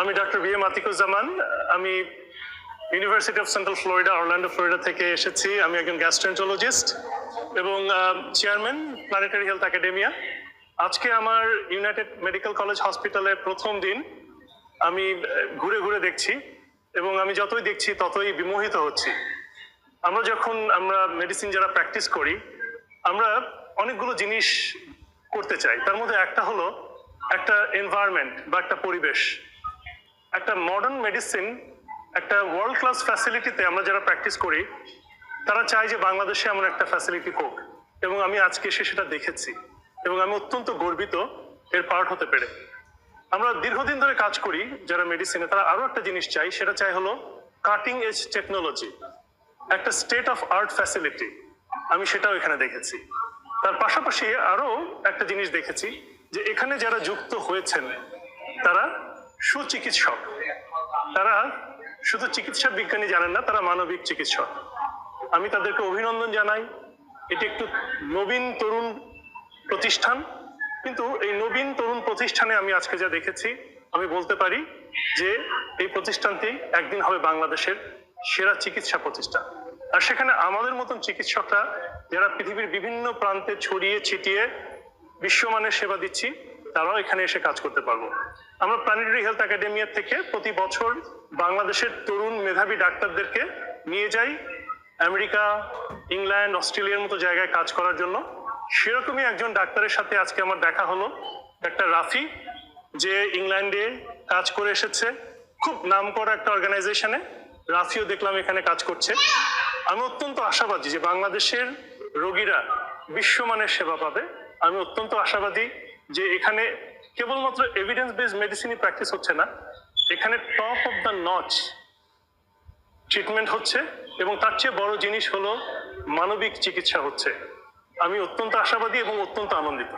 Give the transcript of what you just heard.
আমি doctor B M Atikuzzaman আমি university of central Florida Orlando Florida থেকে এসেছি। আমি একজন গ্যাস্ট্রেন্টোলজিস্ট এবং চেয়ারম্যান প্ল্যানেটারি হেলথ একাডেমিয়া আজকে আমার ইউনাইটেড মেডিকেল কলেজ হসপিটালের প্রথম দিন। আমি ঘুরে ঘুরে দেখছি এবং আমি যতই দেখছি ততই বিমোহিত হচ্ছি। আমরা যখন, আমরা মেডিসিন যারা প্র্যাকটিস করি, আমরা অনেকগুলো জিনিস করতে চাই। তার মধ্যে একটা হলো একটা এনভায়রনমেন্ট বা একটা পরিবেশ। একটা মডার্ন মেডিসিন একটা ওয়ার্ল্ড ক্লাস ফ্যাসিলিটিতে আমরা যারা প্র্যাকটিস করি, তারা চায় যে বাংলাদেশে এমন একটা ফ্যাসিলিটি হোক। এবং আমি আজকে এসে সেটা দেখেছি। এবং আমি অত্যন্ত গর্বিত এর পার্ট হতে পেরে। আমরা দীর্ঘদিন ধরে কাজ করি যারা মেডিসিনে তারা আরও একটা জিনিস চাই সেটা চাই হলো কাটিং এজ টেকনোলজি একটা স্টেট অফ আর্ট ফ্যাসিলিটি আমি সেটাও এখানে দেখেছি। তার পাশাপাশি আরও একটা জিনিস দেখেছি যে এখানে যারা যুক্ত হয়েছেন, তারা সুচিকিৎসক। তারা শুধু চিকিৎসা বিজ্ঞানী জানেন না, তারা মানবিক চিকিৎসক। আমি তাদেরকে অভিনন্দন জানাই। এটি একটু নবীন তরুণ প্রতিষ্ঠান, কিন্তু এই নবীন তরুণ প্রতিষ্ঠানে আমি আজকে যা দেখেছি, আমি বলতে পারি যে এই প্রতিষ্ঠানটি একদিন হবে বাংলাদেশের সেরা চিকিৎসা প্রতিষ্ঠান। আর সেখানে আমাদের মতন চিকিৎসকরা, যারা পৃথিবীর বিভিন্ন প্রান্তে ছড়িয়ে ছিটিয়ে বিশ্বমানের সেবা দিচ্ছি তারাও এখানে এসে কাজ করতে পারব। আমরা প্ল্যানেটারি হেলথ একাডেমিয়া থেকে প্রতি বছর বাংলাদেশের তরুণ মেধাবী ডাক্তারদেরকে নিয়ে যাই। আমেরিকা, ইংল্যান্ড, অস্ট্রেলিয়ার মতো জায়গায় কাজ করার জন্য। সেরকমই একজন ডাক্তারের সাথে আজকে আমার দেখা হলো, ডাক্তার রাফি, যে ইংল্যান্ডে কাজ করে এসেছে। খুব নাম করা একটা অর্গানাইজেশনে রাফিও দেখলাম এখানে কাজ করছে। আমি অত্যন্ত আশাবাদী যে বাংলাদেশের রোগীরা বিশ্বমানের সেবা পাবে। আমি অত্যন্ত আশাবাদী যে এখানে কেবলমাত্র এভিডেন্স বেসড মেডিসিনই প্র্যাকটিস হচ্ছে না, এখানে top of the notch treatment হচ্ছে এবং তার চেয়ে বড় জিনিস হলো মানবিক চিকিৎসা হচ্ছে। আমি অত্যন্ত আশাবাদী এবং অত্যন্ত আনন্দিত।